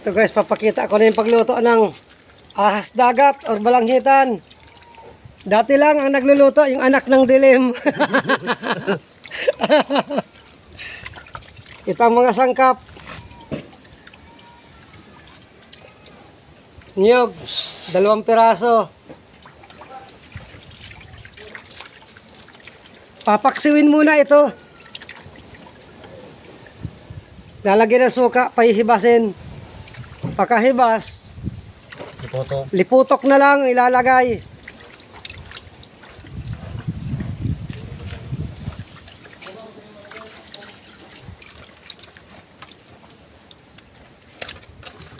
Ito guys, papakita ko na yung pagluto ng ahas dagat or balanghitan. Dati lang ang nagluluto yung anak ng dilim. Ito ang mga sangkap. Niyog, dalawang piraso. Papaksiwin muna ito. Lalagyan ng suka, pahihibasin. Pagkahibas, Ipoto. liputok na lang ilalagay.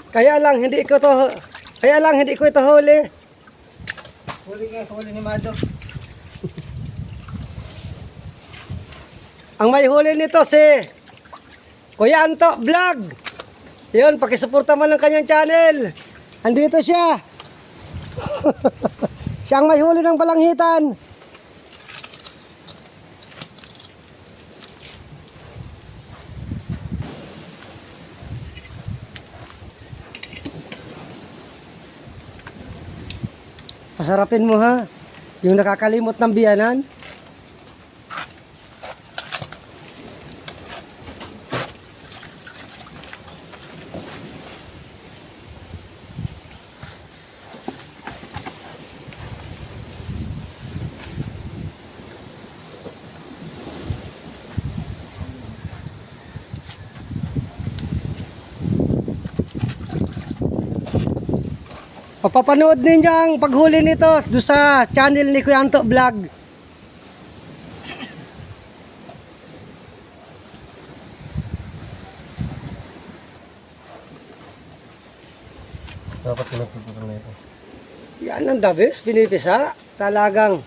Kaya lang hindi ko to kaya lang hindi ko ito huli. Huli nga, huli ni Mado. Ang may huli nito si Kuya Anto Vlog. Yun, pakisuporta man ng kanyang channel. Andito siya. siya ang may huli ng balanghitan. Pasarapin mo ha. Yung nakakalimot ng biyanan. Papapanood ninyo ang paghuli nito do sa channel ni Kuya Anto Vlog. Dapat pinagpuputol na ito. Yan ang best, pinipisa. Talagang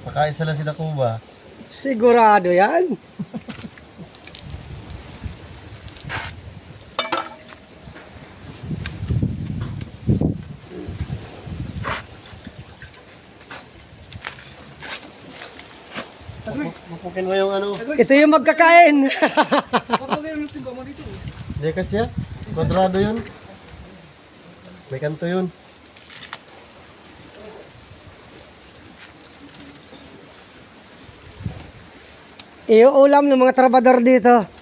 Pakaisa lang sila kuba. sigurado yan. Mapukin mo yung ano. Ito yung magkakain. Hindi kasi ya. Kwadrado yun. May kanto yun. Iuulam ng mga trabador dito.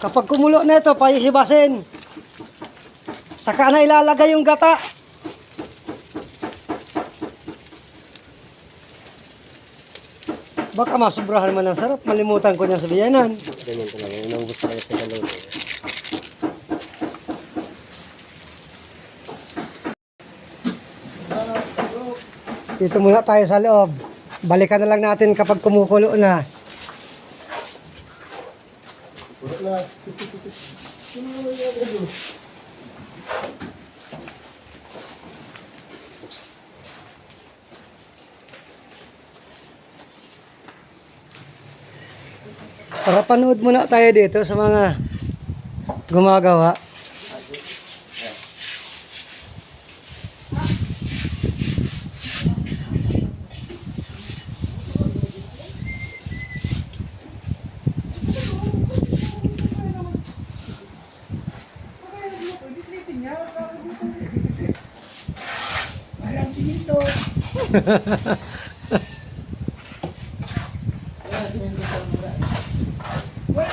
Kapag kumulo na ito, pahihibasin. Saka na ilalagay yung gata. Baka masubrahan man ng sarap, malimutan ko niya sa biyanan. Ganyan talaga. Yun ang gusto ko sa kalong. Dito muna tayo sa loob. Balikan na lang natin kapag kumukulo na. Para panood muna tayo dito sa mga gumagawa. Wala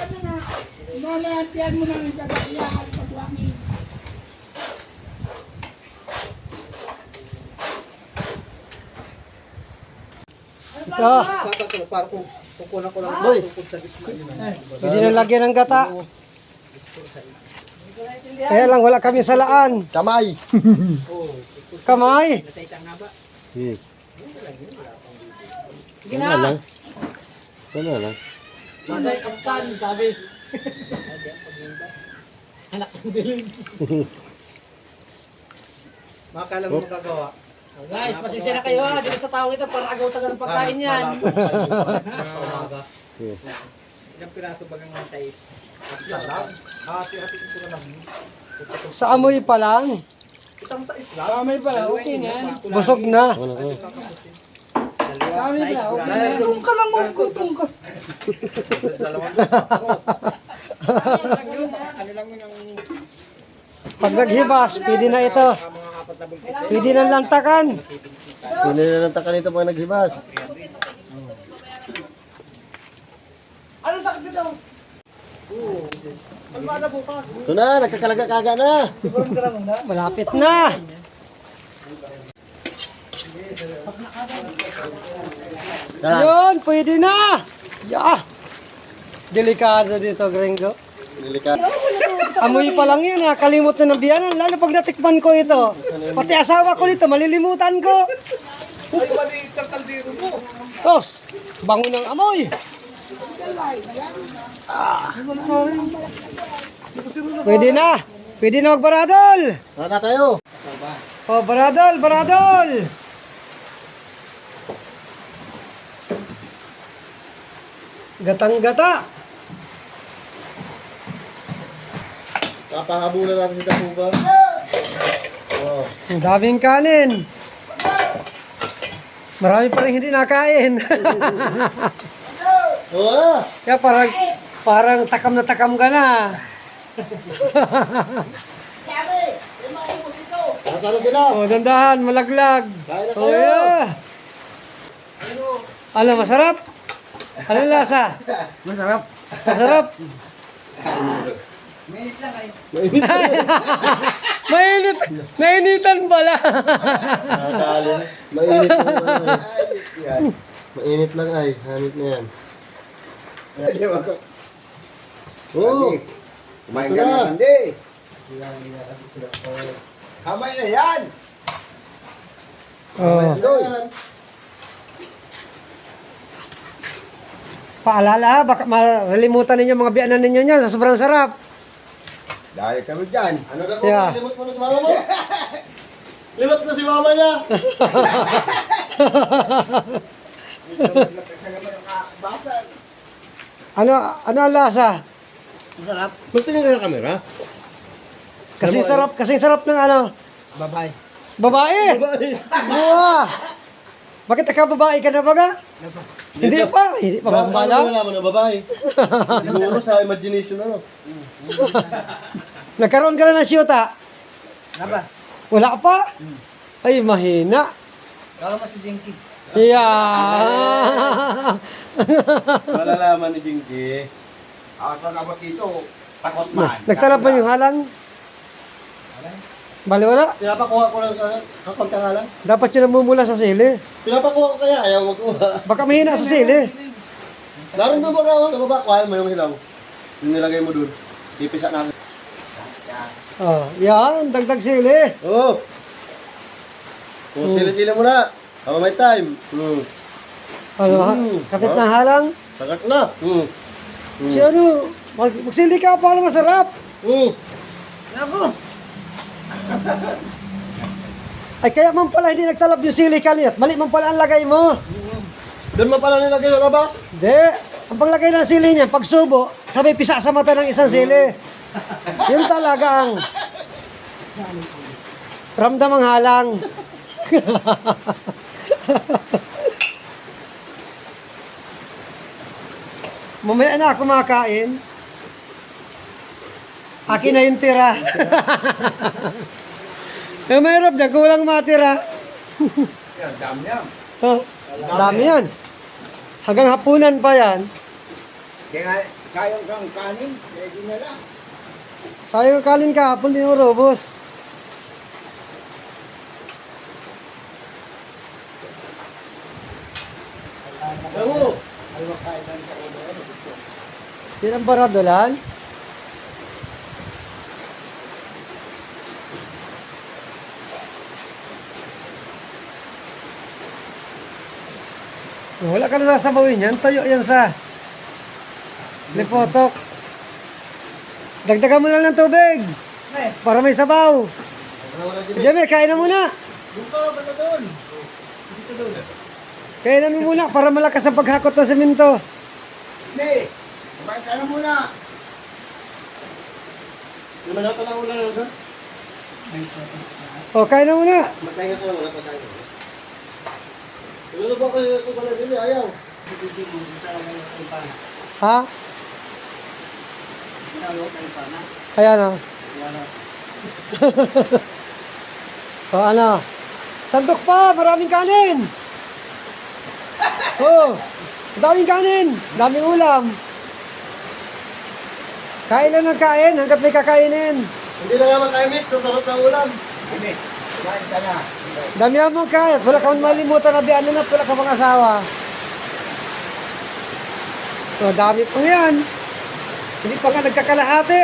na na. Mamatiyan mo lang sa kailangan pagwangin. Ito, Para kung kukunan ko lang Boy. tukod sa gitna yun. hindi na lagyan ng gata. Kaya lang wala kami salaan. Kamay! Kamay. Hmm. Wala lang. Wala lang. Maday kapan, sabi. Makakala mo magagawa. Guys, pasensya na kayo ha. Dito sa tao ito, para agaw tagal ng pagkain yan. Ilang piraso bagang nga tayo? Sa amoy pa lang. Sa amin pala, okay na yan. Busog na. Ano ko? Sa amin pala, okay na yan. Gutom ka lang, gutom ka. Ano lang yun ang Pag naghibas, pwede na ito. na. Pwede na lantakan. Hindi na lang takan ito pag naghibas. Ano sakit nito? Ano ba na bukas? Ito na, nagkakalaga-kaga na. Siguro ka naman na. Malapit na. Yan. Yun, pwede na. Ya. Delikado dito, gringo. Delikado. Amoy pa lang yan, nakalimot na ng biyanan. Lalo pag natikman ko ito. Pati asawa ko dito, malilimutan ko. Ay, maliit ang kaldero mo. Sos, bango ng amoy. Pwede na. Pwede na magbaradol. Tara tayo. Oh, baradol, baradol. Gatang-gata. Kapahabulan natin si Tapuba. Oh. Ang daming kanin. Marami pa rin hindi nakain. Na. Kaya parang, parang takam na takam ka na. Nasaan na sila? Oh, dandahan, malaglag. Kain na Oh, kayo. yeah. Ano, masarap? Ano yung lasa? Masarap. Masarap. Mainit. Mainit. Nainitan pala. Nakakali. Mainit lang ay. Mainit lang ay. Hanit na yan. Oo. Kumain Ito ka na. na, Andy. Kamay na yan. oh. Ito yan. Paalala ha, baka malilimutan ninyo mga biyanan ninyo niyan sa sobrang sarap. Dahil kami dyan. Ano ka Yeah. Limot mo na si mama mo? Limot na si mama niya. Ano, ano ang lasa? Masarap. Magtingin ka ng camera. Kasi sarap, kasi sarap ng ano, Bye-bye. babae. Babae. Wow. Bakit ka babae ka na baga? Hindi pa, hindi pa mambala. mo nalaman na babae? Siguro sa imagination ano. Nagkaroon ka na ng siyota? Naba, Wala pa? Ay, mahina. kala mo si Dinky. Yeah. Malalaman ni Jinky. Ako sa kabot dito, takot man. Nagtalapan yung halang? Bali wala. Pinapakuha ko lang sa kakonta nga lang. Dapat yun namumula sa sili. Pinapakuha ko kaya ayaw magkuha. Baka mahina sa sili. Naroon ba ba ako sa baba? Kuhain mo yung hilaw. Yung nilagay mo dun. Ipisa natin. Oh, yan, dagdag sili. Oo. Oh. Oh, sila-sila muna. Tama may time. Hmm. Ano? Mm. kapit na halang. Sagat na. Hmm. Si ano, mag magsili ka para masarap. Hmm. Ako! Ay, kaya man pala hindi nagtalab yung sili kanina. Mali man pala ang lagay mo. Doon mo pala nilagay yung aba? Hindi. Ang paglagay ng sili niya, pagsubo, sabay pisa sa mata ng isang sili. Yun talaga ang ramdam ang halang. Mamaya na ako makain. Akin na yung tira. Eh, mayroon dyan, kulang matira. Yan, dam yan. Oh, dami yan. Hanggang hapunan pa yan. Kaya nga, sayang kang kanin, ready na lang. Sayang kanin ka, hapon din mo robos. Oo. Yan ang baradolan. Wala ka na sasabawin yan. Tayo yan sa lipotok. Dagdagan mo na lang ng tubig. Para may sabaw. Jemmy, kain na muna. Doon ka, basta doon. Dito doon. Kailan mo muna para malakas ang paghakot ng semento. Hindi. Kumain ka na muna. Yung malata lang wala na doon. O, kain na muna. Matayin ka wala pa tayo. Ano ba kasi ito pala din eh, ayaw. Ha? Ayan o. o ano? Sandok pa, maraming kanin. Oh, daming kanin, daming ulam. Kain lang ng kain hanggat may kakainin. Hindi na nga makaimik, sa sarap ng ulam. Hindi. Kumain ka na. Damihan mo kahit, wala ka man malimutan na biyanan at wala ka pang asawa. So, dami pang yan. Hindi pa nga nagkakalahati.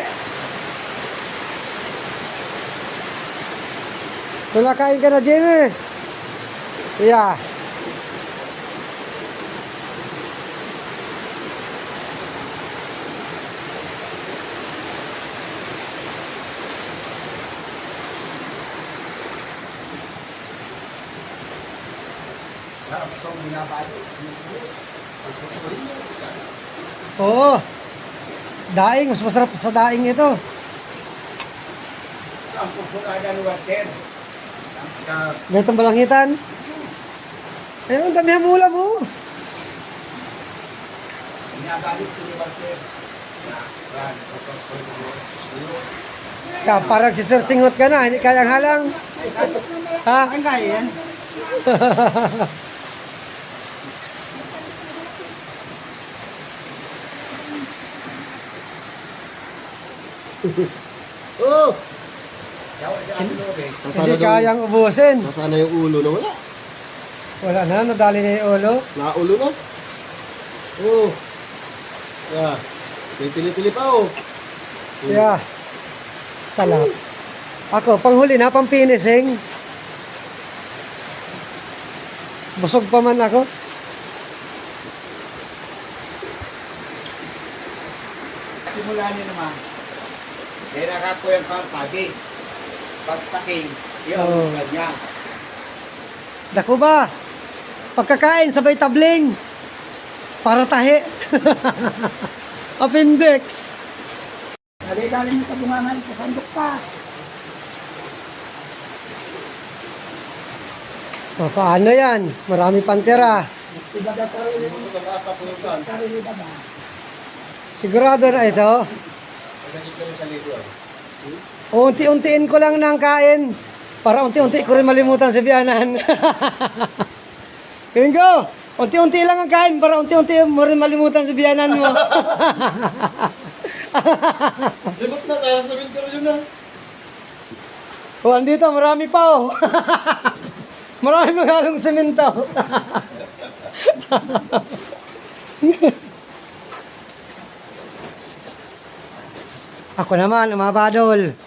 Wala kain ka na, Jimmy. Yeah. Oo. Daing, mas masarap sa daing ito. Ang. Ang ka- Ganitong balangitan. Ayun, ang dami mo ulam mo. ko Ka, parang si Sir Singot ka na, hindi kayang halang. Ha? Ang kaya yan. Oh! Nasana Hindi kayang ubusin. Nasana yung ulo na wala. Wala na, nadali na yung ulo. Naulo na. Oh. Yeah. May pili-pili pa oh. Yeah. Tala. Ako, panghuli na, pang finishing. Busog pa man ako. Simula niyo naman. Kaya nakako yung pagpagi. Pagtaking. Yun, Oo. ganyan. Dako ba? Pagkakain, sabay tabling. Para tahi. Appendix. Dali-dali mo sa bungangan, sa sandok pa. O, paano yan? Marami pantera. Ibaga sarili mo, sarili ba ba? Sigurado na ito. Unti-untiin ko lang ng kain para unti-unti ko rin malimutan si Bianan. Kingo, unti-unti lang ang kain para unti-unti mo rin malimutan si Bianan mo. Libot na tayo sa winter yun na. o, andito, marami pa oh. marami maghalong semento. Ako naman, umabadol.